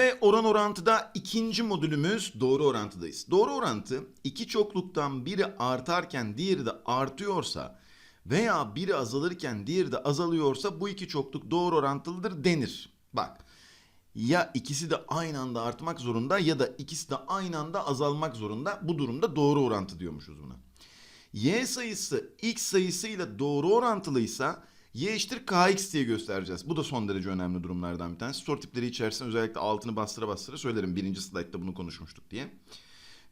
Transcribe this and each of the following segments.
Ve oran orantıda ikinci modülümüz doğru orantıdayız. Doğru orantı iki çokluktan biri artarken diğeri de artıyorsa veya biri azalırken diğeri de azalıyorsa bu iki çokluk doğru orantılıdır denir. Bak ya ikisi de aynı anda artmak zorunda ya da ikisi de aynı anda azalmak zorunda. Bu durumda doğru orantı diyormuşuz buna. Y sayısı x sayısıyla doğru orantılıysa y eşittir kx diye göstereceğiz. Bu da son derece önemli durumlardan bir tanesi. Soru tipleri içerisinde özellikle altını bastıra bastıra söylerim. Birinci slaytta bunu konuşmuştuk diye.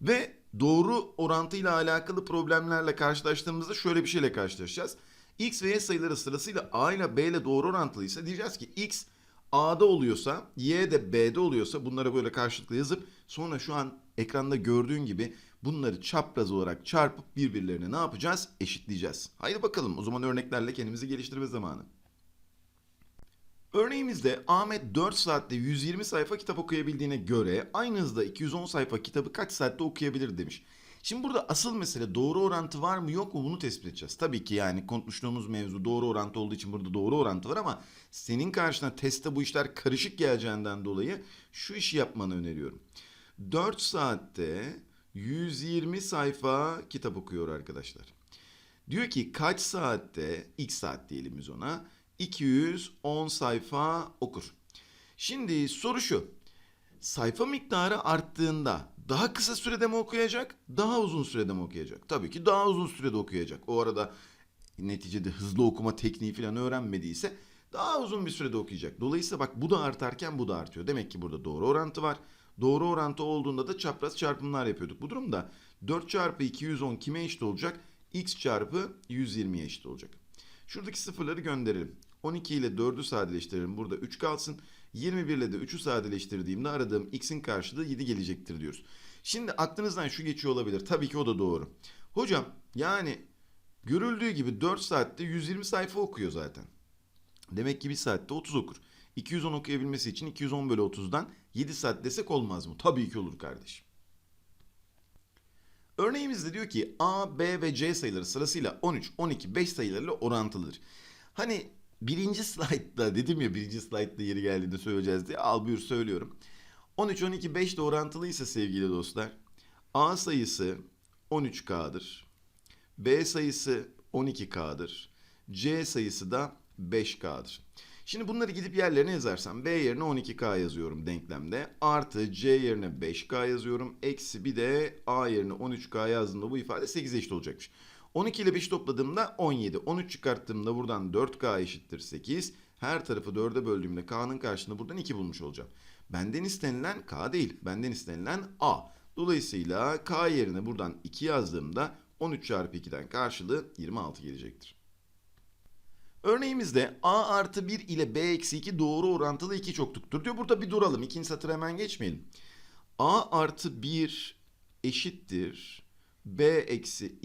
Ve doğru orantıyla alakalı problemlerle karşılaştığımızda şöyle bir şeyle karşılaşacağız. X ve Y sayıları sırasıyla A ile B ile doğru orantılıysa diyeceğiz ki X A'da oluyorsa Y de B'de oluyorsa bunları böyle karşılıklı yazıp sonra şu an ekranda gördüğün gibi bunları çapraz olarak çarpıp birbirlerine ne yapacağız? Eşitleyeceğiz. Haydi bakalım o zaman örneklerle kendimizi geliştirme zamanı. Örneğimizde Ahmet 4 saatte 120 sayfa kitap okuyabildiğine göre aynı hızda 210 sayfa kitabı kaç saatte okuyabilir demiş. Şimdi burada asıl mesele doğru orantı var mı yok mu bunu tespit edeceğiz. Tabii ki yani konuştuğumuz mevzu doğru orantı olduğu için burada doğru orantı var ama senin karşına testte bu işler karışık geleceğinden dolayı şu işi yapmanı öneriyorum. 4 saatte 120 sayfa kitap okuyor arkadaşlar. Diyor ki kaç saatte, x saat diyelim biz ona, 210 sayfa okur. Şimdi soru şu. Sayfa miktarı arttığında daha kısa sürede mi okuyacak, daha uzun sürede mi okuyacak? Tabii ki daha uzun sürede okuyacak. O arada neticede hızlı okuma tekniği falan öğrenmediyse daha uzun bir sürede okuyacak. Dolayısıyla bak bu da artarken bu da artıyor. Demek ki burada doğru orantı var. Doğru orantı olduğunda da çapraz çarpımlar yapıyorduk. Bu durumda 4 çarpı 210 kime eşit olacak? x çarpı 120'ye eşit olacak. Şuradaki sıfırları gönderelim. 12 ile 4'ü sadeleştirelim. Burada 3 kalsın. 21 ile de 3'ü sadeleştirdiğimde aradığım x'in karşılığı 7 gelecektir diyoruz. Şimdi aklınızdan şu geçiyor olabilir. Tabii ki o da doğru. Hocam yani görüldüğü gibi 4 saatte 120 sayfa okuyor zaten. Demek ki bir saatte 30 okur. 210 okuyabilmesi için 210 bölü 30'dan 7 saat desek olmaz mı? Tabii ki olur kardeşim. Örneğimizde diyor ki A, B ve C sayıları sırasıyla 13, 12, 5 sayılarıyla orantılıdır. Hani birinci slaytta dedim ya birinci slaytta yeri geldiğinde söyleyeceğiz diye al buyur söylüyorum. 13, 12, 5 de orantılıysa sevgili dostlar A sayısı 13K'dır. B sayısı 12K'dır. C sayısı da 5K'dır. Şimdi bunları gidip yerlerine yazarsam B yerine 12K yazıyorum denklemde. Artı C yerine 5K yazıyorum. Eksi bir de A yerine 13K yazdığımda bu ifade 8 eşit olacakmış. 12 ile 5 topladığımda 17. 13 çıkarttığımda buradan 4K eşittir 8. Her tarafı 4'e böldüğümde K'nın karşılığında buradan 2 bulmuş olacağım. Benden istenilen K değil. Benden istenilen A. Dolayısıyla K yerine buradan 2 yazdığımda 13 çarpı 2'den karşılığı 26 gelecektir. Örneğimizde a artı 1 ile b eksi 2 doğru orantılı iki çokluktur diyor. Burada bir duralım. İkinci satır hemen geçmeyelim. a artı 1 eşittir b eksi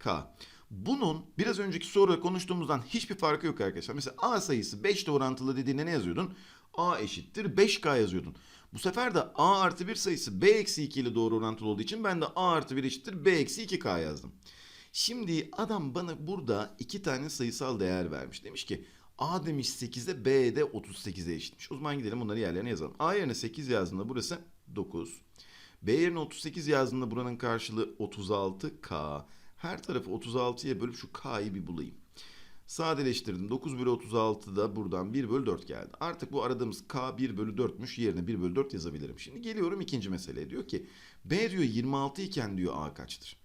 2k. Bunun biraz önceki soruda konuştuğumuzdan hiçbir farkı yok arkadaşlar. Mesela a sayısı 5 ile orantılı dediğinde ne yazıyordun? a eşittir 5k yazıyordun. Bu sefer de a artı 1 sayısı b eksi 2 ile doğru orantılı olduğu için ben de a artı 1 eşittir b eksi 2k yazdım. Şimdi adam bana burada iki tane sayısal değer vermiş. Demiş ki A demiş 8'e B de 38'e eşitmiş. O zaman gidelim bunları yerlerine yazalım. A yerine 8 yazdığında burası 9. B yerine 38 yazdığında buranın karşılığı 36K. Her tarafı 36'ya bölüp şu K'yı bir bulayım. Sadeleştirdim. 9 bölü 36 da buradan 1 bölü 4 geldi. Artık bu aradığımız K 1 bölü 4'müş. Yerine 1 bölü 4 yazabilirim. Şimdi geliyorum ikinci meseleye. Diyor ki B diyor 26 iken diyor A kaçtır?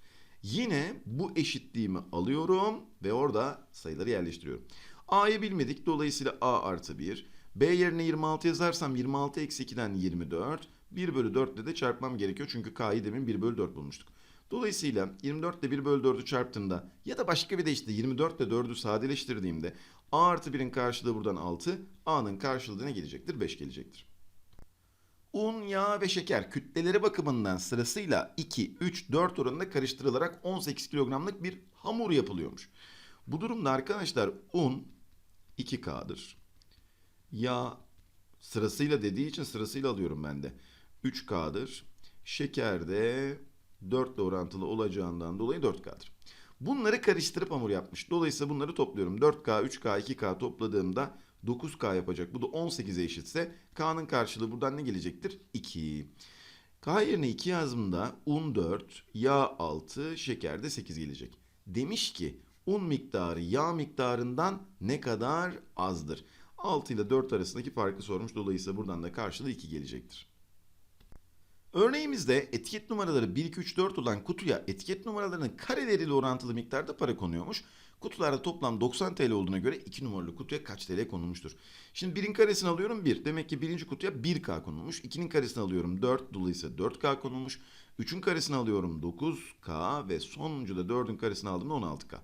Yine bu eşitliğimi alıyorum ve orada sayıları yerleştiriyorum. A'yı bilmedik. Dolayısıyla A artı 1. B yerine 26 yazarsam 26 eksi 2'den 24. 1 bölü 4 ile de çarpmam gerekiyor. Çünkü K'yı demin 1 bölü 4 bulmuştuk. Dolayısıyla 24 ile 1 bölü 4'ü çarptığımda ya da başka bir de işte 24 ile 4'ü sadeleştirdiğimde A artı 1'in karşılığı buradan 6. A'nın karşılığı ne gelecektir? 5 gelecektir. Un, yağ ve şeker kütleleri bakımından sırasıyla 2, 3, 4 oranında karıştırılarak 18 kilogramlık bir hamur yapılıyormuş. Bu durumda arkadaşlar un 2K'dır. Yağ sırasıyla dediği için sırasıyla alıyorum ben de. 3K'dır. Şeker de 4 ile orantılı olacağından dolayı 4K'dır. Bunları karıştırıp hamur yapmış. Dolayısıyla bunları topluyorum. 4K, 3K, 2K topladığımda 9K yapacak. Bu da 18'e eşitse K'nın karşılığı buradan ne gelecektir? 2. K yerine 2 yazdığımda un 4, yağ 6, şeker de 8 gelecek. Demiş ki un miktarı yağ miktarından ne kadar azdır? 6 ile 4 arasındaki farkı sormuş. Dolayısıyla buradan da karşılığı 2 gelecektir. Örneğimizde etiket numaraları 1, 2, 3, 4 olan kutuya etiket numaralarının kareleriyle orantılı miktarda para konuyormuş. Kutularda toplam 90 TL olduğuna göre 2 numaralı kutuya kaç TL konulmuştur? Şimdi 1'in karesini alıyorum 1. Demek ki birinci kutuya 1K konulmuş. 2'nin karesini alıyorum 4. Dolayısıyla 4K konulmuş. 3'ün karesini alıyorum 9K ve sonuncu da 4'ün karesini aldığımda 16K.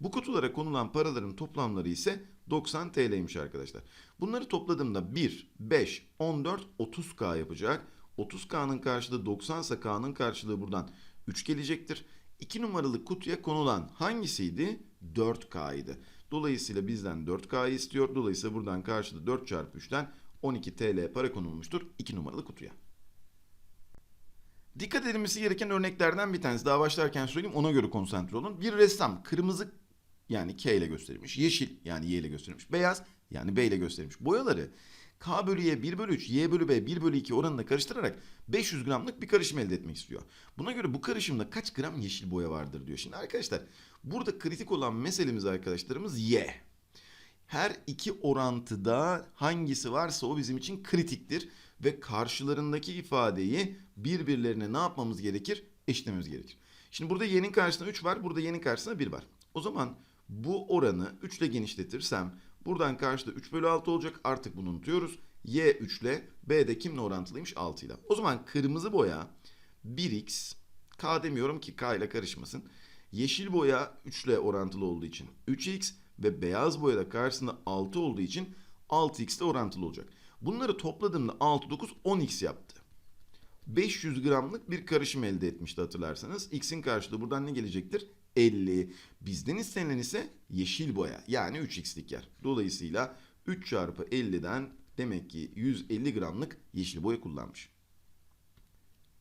Bu kutulara konulan paraların toplamları ise 90 TL'ymiş arkadaşlar. Bunları topladığımda 1, 5, 14, 30K yapacak. 30K'nın karşılığı 90 ise K'nın karşılığı buradan 3 gelecektir. 2 numaralı kutuya konulan hangisiydi? 4K'ydı. Dolayısıyla bizden 4K'yı istiyor. Dolayısıyla buradan karşılığı 4 çarpı 3'ten 12 TL para konulmuştur 2 numaralı kutuya. Dikkat edilmesi gereken örneklerden bir tanesi. Daha başlarken söyleyeyim ona göre konsantre olun. Bir ressam kırmızı yani K ile gösterilmiş. Yeşil yani Y ile gösterilmiş. Beyaz yani B ile gösterilmiş. Boyaları K bölü Y 1 bölü 3, Y bölü B 1 bölü 2 oranına karıştırarak 500 gramlık bir karışım elde etmek istiyor. Buna göre bu karışımda kaç gram yeşil boya vardır diyor. Şimdi arkadaşlar burada kritik olan meselemiz arkadaşlarımız Y. Her iki orantıda hangisi varsa o bizim için kritiktir. Ve karşılarındaki ifadeyi birbirlerine ne yapmamız gerekir? Eşitlememiz gerekir. Şimdi burada y'nin karşısında 3 var, burada y'nin karşısında 1 var. O zaman bu oranı 3 ile genişletirsem buradan karşıda 3 bölü 6 olacak. Artık bunu unutuyoruz. Y 3 ile B de kimle orantılıymış? 6 ile. O zaman kırmızı boya 1x, K demiyorum ki K ile karışmasın. Yeşil boya 3 ile orantılı olduğu için 3x ve beyaz boya da karşısında 6 olduğu için 6x ile orantılı olacak. Bunları topladığımda 6, 9, 10x yaptı. 500 gramlık bir karışım elde etmişti hatırlarsanız. X'in karşılığı buradan ne gelecektir? 50. Bizden istenilen ise yeşil boya yani 3x'lik yer. Dolayısıyla 3 çarpı 50'den demek ki 150 gramlık yeşil boya kullanmış.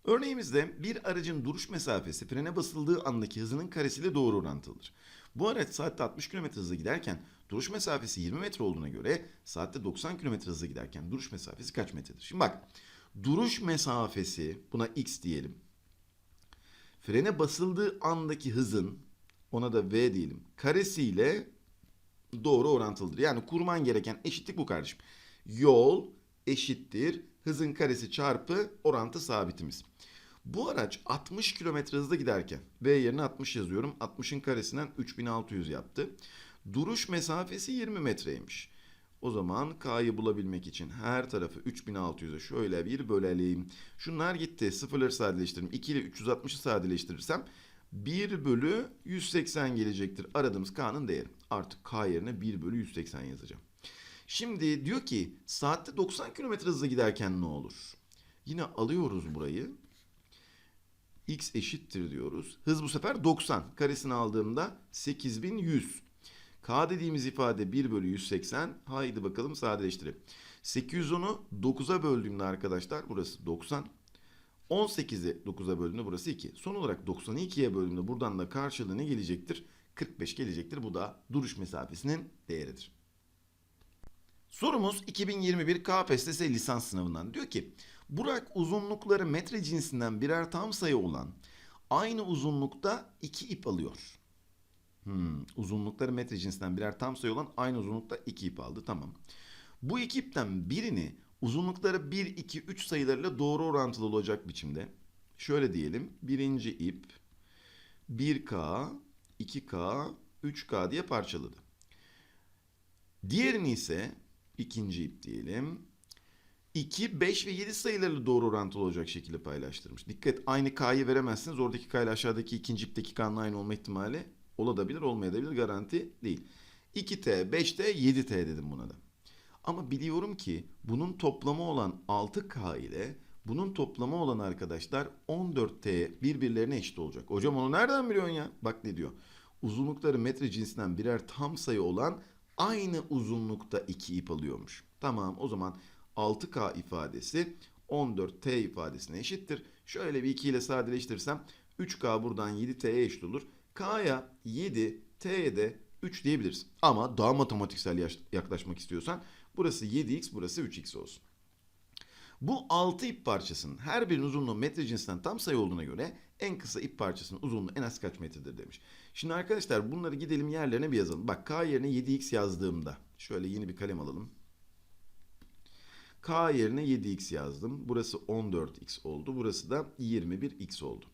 Örneğimizde bir aracın duruş mesafesi frene basıldığı andaki hızının karesiyle doğru orantılıdır. Bu araç saatte 60 km hızla giderken duruş mesafesi 20 metre olduğuna göre saatte 90 km hızla giderken duruş mesafesi kaç metredir? Şimdi bak duruş mesafesi buna x diyelim. Frene basıldığı andaki hızın ona da v diyelim karesiyle doğru orantılıdır. Yani kurman gereken eşitlik bu kardeşim. Yol eşittir hızın karesi çarpı orantı sabitimiz. Bu araç 60 km hızla giderken V yerine 60 yazıyorum. 60'ın karesinden 3600 yaptı. Duruş mesafesi 20 metreymiş. O zaman K'yı bulabilmek için her tarafı 3600'e şöyle bir bölelim. Şunlar gitti. Sıfırları sadeleştiririm. 2 ile 360'ı sadeleştirirsem 1 bölü 180 gelecektir. Aradığımız K'nın değeri. Artık K yerine 1 bölü 180 yazacağım. Şimdi diyor ki saatte 90 km hızla giderken ne olur? Yine alıyoruz burayı. X eşittir diyoruz. Hız bu sefer 90. Karesini aldığımda 8100. K dediğimiz ifade 1 bölü 180. Haydi bakalım sadeleştirelim. 810'u 9'a böldüğümde arkadaşlar burası 90. 18'i 9'a böldüğümde burası 2. Son olarak 90'ı 2'ye böldüğümde buradan da karşılığı ne gelecektir? 45 gelecektir. Bu da duruş mesafesinin değeridir. Sorumuz 2021 KPSS lisans sınavından. Diyor ki Burak uzunlukları metre cinsinden birer tam sayı olan aynı uzunlukta iki ip alıyor. Hmm, uzunlukları metre cinsinden birer tam sayı olan aynı uzunlukta iki ip aldı. Tamam. Bu iki ipten birini uzunlukları 1, 2, 3 sayılarıyla doğru orantılı olacak biçimde. Şöyle diyelim. Birinci ip 1K, 2K, 3K diye parçaladı. Diğerini ise ikinci ip diyelim. 2, 5 ve 7 sayılarıyla doğru orantılı olacak şekilde paylaştırmış. Dikkat aynı K'yı veremezsiniz. Oradaki K ile aşağıdaki ikinci ipteki K'nın aynı olma ihtimali olabilir olmayabilir garanti değil. 2T, 5T, 7T dedim buna da. Ama biliyorum ki bunun toplamı olan 6K ile bunun toplamı olan arkadaşlar 14T birbirlerine eşit olacak. Hocam onu nereden biliyorsun ya? Bak ne diyor. Uzunlukları metre cinsinden birer tam sayı olan aynı uzunlukta iki ip alıyormuş. Tamam o zaman 6K ifadesi 14T ifadesine eşittir. Şöyle bir 2 ile sadeleştirirsem 3K buradan 7T'ye eşit olur. K'ya 7, T'ye de 3 diyebiliriz. Ama daha matematiksel yaklaşmak istiyorsan Burası 7x, burası 3x olsun. Bu 6 ip parçasının her birinin uzunluğu metre cinsinden tam sayı olduğuna göre en kısa ip parçasının uzunluğu en az kaç metredir demiş. Şimdi arkadaşlar bunları gidelim yerlerine bir yazalım. Bak k yerine 7x yazdığımda şöyle yeni bir kalem alalım. K yerine 7x yazdım. Burası 14x oldu. Burası da 21x oldu.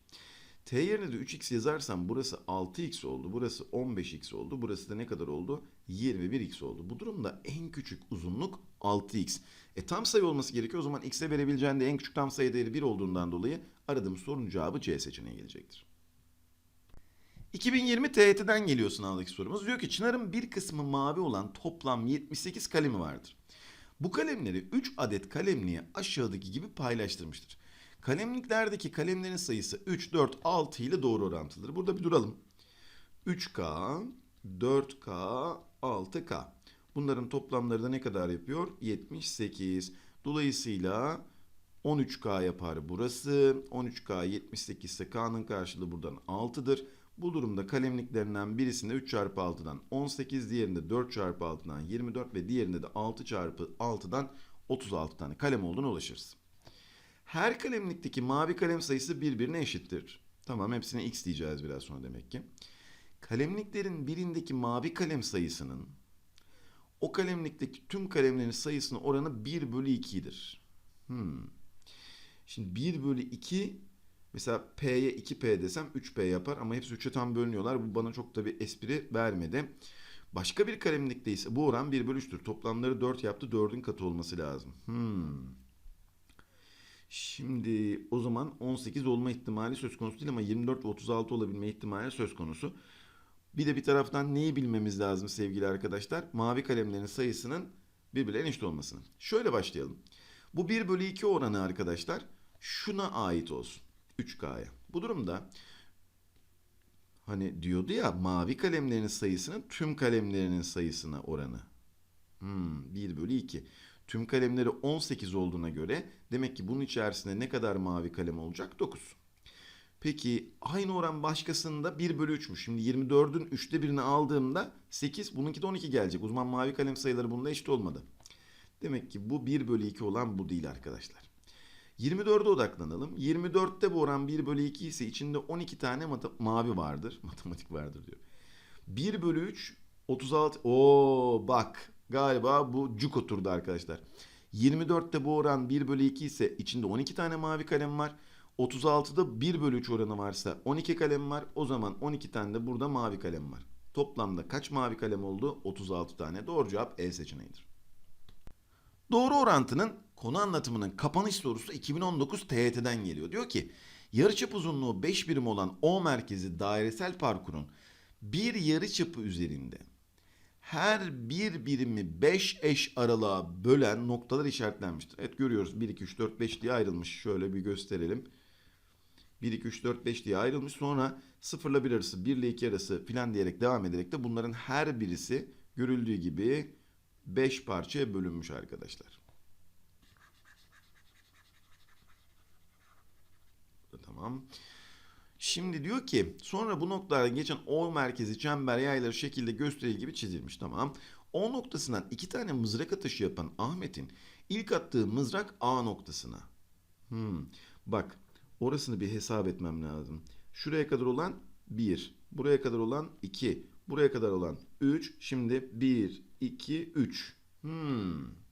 T yerine de 3x yazarsam burası 6x oldu. Burası 15x oldu. Burası da ne kadar oldu? 21x oldu. Bu durumda en küçük uzunluk 6x. E tam sayı olması gerekiyor. O zaman x'e verebileceğin de en küçük tam sayı değeri 1 olduğundan dolayı aradığım sorunun cevabı C seçeneği gelecektir. 2020 TYT'den geliyor sınavdaki sorumuz. Diyor ki Çınar'ın bir kısmı mavi olan toplam 78 kalemi vardır. Bu kalemleri 3 adet kalemliğe aşağıdaki gibi paylaştırmıştır. Kalemliklerdeki kalemlerin sayısı 3, 4, 6 ile doğru orantılıdır. Burada bir duralım. 3K, 4K, 6K. Bunların toplamları da ne kadar yapıyor? 78. Dolayısıyla 13K yapar burası. 13K 78 ise K'nın karşılığı buradan 6'dır. Bu durumda kalemliklerinden birisinde 3 çarpı 6'dan 18, diğerinde 4 çarpı 6'dan 24 ve diğerinde de 6 çarpı 6'dan 36 tane kalem olduğuna ulaşırız. Her kalemlikteki mavi kalem sayısı birbirine eşittir. Tamam hepsine x diyeceğiz biraz sonra demek ki. Kalemliklerin birindeki mavi kalem sayısının o kalemlikteki tüm kalemlerin sayısının oranı 1 bölü 2'dir. Hmm. Şimdi 1 bölü 2 mesela P'ye 2P desem 3P yapar ama hepsi 3'e tam bölünüyorlar. Bu bana çok da bir espri vermedi. Başka bir kalemlikte ise bu oran 1 bölü 3'tür. Toplamları 4 yaptı. 4'ün katı olması lazım. Hmm. Şimdi o zaman 18 olma ihtimali söz konusu değil ama 24 ve 36 olabilme ihtimali söz konusu. Bir de bir taraftan neyi bilmemiz lazım sevgili arkadaşlar? Mavi kalemlerin sayısının birbirlerine eşit olmasını. Şöyle başlayalım. Bu 1 bölü 2 oranı arkadaşlar şuna ait olsun. 3K'ya. Bu durumda hani diyordu ya mavi kalemlerin sayısının tüm kalemlerinin sayısına oranı. Hmm, 1 bölü 2. Tüm kalemleri 18 olduğuna göre demek ki bunun içerisinde ne kadar mavi kalem olacak? 9. Peki aynı oran başkasında 1 bölü 3'müş. Şimdi 24'ün 3'te birini aldığımda 8, bununki de 12 gelecek. O zaman mavi kalem sayıları bunda eşit olmadı. Demek ki bu 1 bölü 2 olan bu değil arkadaşlar. 24'e odaklanalım. 24'te bu oran 1 bölü 2 ise içinde 12 tane mavi vardır. Matematik vardır diyor. 1 bölü 3 36. Oo bak galiba bu cuk oturdu arkadaşlar. 24'te bu oran 1 bölü 2 ise içinde 12 tane mavi kalem var. 36'da 1 bölü 3 oranı varsa 12 kalem var. O zaman 12 tane de burada mavi kalem var. Toplamda kaç mavi kalem oldu? 36 tane. Doğru cevap E seçeneğidir. Doğru orantının konu anlatımının kapanış sorusu 2019 TYT'den geliyor. Diyor ki yarıçap uzunluğu 5 birim olan O merkezi dairesel parkurun bir yarıçapı üzerinde her bir birimi 5 eş aralığa bölen noktalar işaretlenmiştir. Evet görüyoruz 1, 2, 3, 4, 5 diye ayrılmış. Şöyle bir gösterelim. 1, 2, 3, 4, 5 diye ayrılmış. Sonra 0 ile 1 arası, 1 ile 2 arası filan diyerek devam ederek de bunların her birisi görüldüğü gibi 5 parçaya bölünmüş arkadaşlar. Tamam. Şimdi diyor ki sonra bu noktalardan geçen O merkezi çember yayları şekilde gösteril gibi çizilmiş. Tamam. O noktasından iki tane mızrak atışı yapan Ahmet'in ilk attığı mızrak A noktasına. Hmm. Bak orasını bir hesap etmem lazım. Şuraya kadar olan 1, buraya kadar olan 2, buraya kadar olan 3. Şimdi 1, 2, 3. Hmm.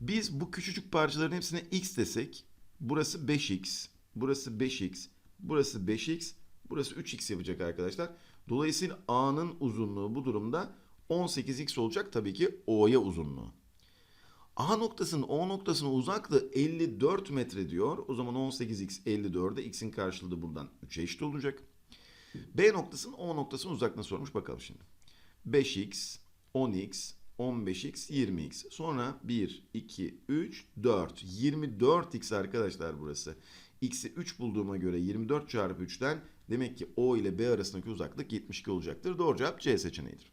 Biz bu küçücük parçaların hepsine x desek burası 5x, burası 5x, burası 5x, burası 3x yapacak arkadaşlar. Dolayısıyla A'nın uzunluğu bu durumda 18x olacak tabii ki O'ya uzunluğu. A noktasının O noktasına uzaklığı 54 metre diyor. O zaman 18x 54'e x'in karşılığı buradan 3'e eşit olacak. B noktasının O noktasının uzaklığını sormuş bakalım şimdi. 5x, 10x, 15x, 20x. Sonra 1, 2, 3, 4. 24x arkadaşlar burası. X'i 3 bulduğuma göre 24 çarpı 3'ten demek ki O ile B arasındaki uzaklık 72 olacaktır. Doğru cevap C seçeneğidir.